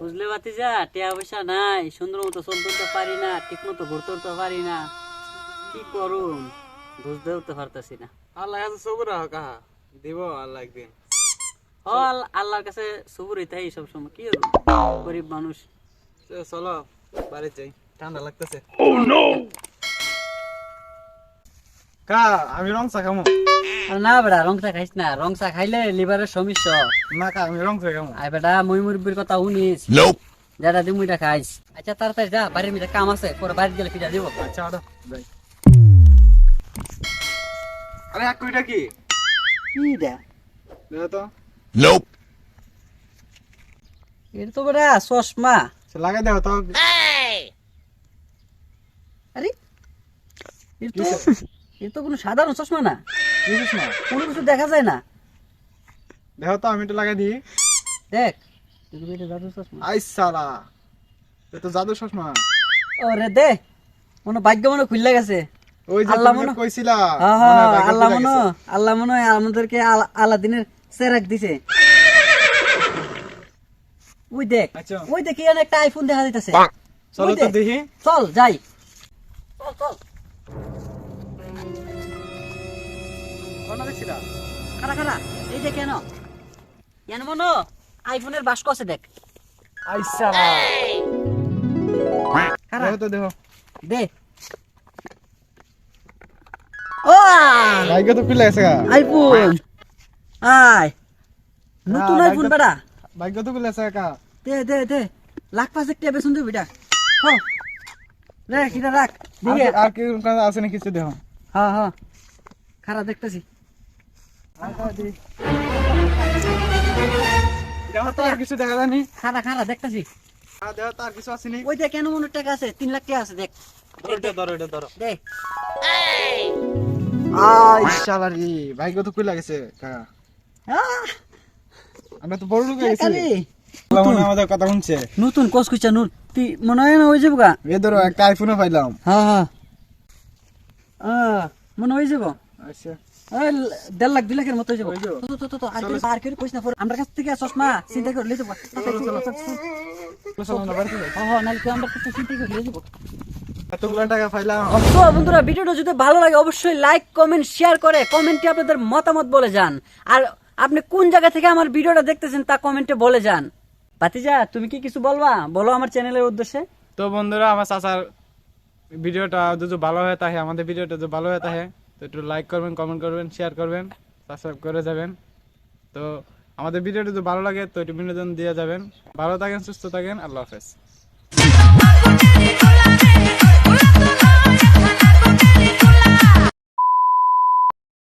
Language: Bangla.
বুঝলে বাতি যা টিয়া পয়সা নাই সুন্দর মতো চলতে তো পারি না ঠিক মতো ঘুরতে তো পারি না। কি করুন বুঝতেও তো পারতাছি না। আল্লাহ কাছে সবুর কাহা দিব আল্লাহ একদিন। আল- আল্লাহর কাছে সবুরই তাই সব সময় কি করব? গরিব মানুষ। চলো বাড়ি যাই ঠান্ডা লাগতেছে। কা আমি রং চা খামো। আর না বেটা রং চা খাইস না। রং চা খাইলে লিভারের সমস্যা। না কা আমি রং চা খামো। আই বেটা মুই মুরব্বির কথা শুনিস যেটা দিমু এটা খাইস আচ্ছা তাড়াতাড়ি যা বাড়ির মধ্যে কাম আছে পরে বাড়ি গেলে ফিরা দিব। আচ্ছা ওটা যাই। আরে এক কইটা কি? কি দা? দেখো তো। এটা তো বেটা চশমা। লাগাই দেখো তো আরে এটা তো কোনো সাধারণ চশমা না? বুঝিস না কোনো কিছু দেখা যায় না। দেখো তো আমি লাগাই দিই। দেখ এটা এটা জাদুর চশমা। আই সালা এ তো জাদু চশমা। ওরে দে মনে ভাগ্য মনে খুললে গেছে। ওই যে আল্লাহ মনে- কইছিলা হ্যাঁ, মনে হয় হ্যাঁ, বাইকে আল্লাহ মনে আল্লাহ মনে আমাদেরকে আলাদিনের সেরাক দিছে। ওই দেখ আচ্ছা। ওই দেখি এখানে একটা আইফোন দেখা যাইতেছে। চলো তো দেখ। দেখি। চল যাই। চল চল। কোন দেখছিলা খারা খারা এই দেখ কেন? কেন মনো আইফোনের বাস্ক আছে দেখ। আই খারা তো দেখো। দে। ও বাইকে তো খুলে গেছে আইফোন। আই নতুন আইফোন বেটা বাইকে তো খুলে গেছে কা দে দে দে। লাখ পাঁচ একটা বেসন দিবি এটা হ্যাঁ রাখ এটা রাখ। দিকে আর কি কোন আছে নাকি কিছু দেখো। হ্যাঁ হ্যাঁ দেখতেছি। কিছু দেখা যায়নি। খারা খারা দেখতেছি। দেখো কিছু আসেনি। ওই দেখ কেন মনে টাকা আছে? তিন লাখ টাকা আছে দেখ। ধরো এটা ধরো দে। আই শালা রে বাইকে তো খুলে গেছে কাকা আহ, আমরা তো বড় লোক গেছি। কালি? আল্লাহ আমাদের কথা শুনছে। নতুন কুচা নুট তি- মনে হয় না হয়ে যাব গা এ ধরো একটা আইফোনও পাইলাম। হ্যাঁ হ্যাঁ। মনে হয়ে যাব। আচ্ছা। দেড় লাখ দুই লাখের মতো যাব। তো, তো, তো, তো, আর কেউ- আর কেউ কইস না আমার কাছ থেকে চশমা চিন্তা করে লিয়ে যাব। চলো, চলো, চলো, চলো। চলো আমরা বাড়িতে যাই। হ্যাঁ, হ্যাঁ, নাহলে কেউ আমার কাছে চিন্তা করে লিয়ে যাব। এতগুলো টাকা পাইলাম। তো বন্ধুরা ভিডিওটা যদি ভালো লাগে অবশ্যই লাইক কমেন্ট শেয়ার করে কমেন্টে আপনাদের মতামত বলে যান। আর আপনি কোন জায়গা থেকে আমার ভিডিওটা দেখতেছেন তা কমেন্টে বলে যান। পাতিজা তুমি কি কিছু বলবা? বলো আমার চ্যানেলের উদ্দেশ্যে। তো বন্ধুরা আমার চাচার ভিডিওটা যদি ভালো হয়ে থাকে আমাদের ভিডিওটা যদি ভালো হয়ে থাকে তো একটু লাইক করবেন কমেন্ট করবেন শেয়ার করবেন সাবস্ক্রাইব করে যাবেন। তো আমাদের ভিডিওটা যদি ভালো লাগে, তো একটু বিনোদন দিয়ে যাবেন। ভালো থাকেন, সুস্থ থাকেন, আল্লাহ হাফেজ।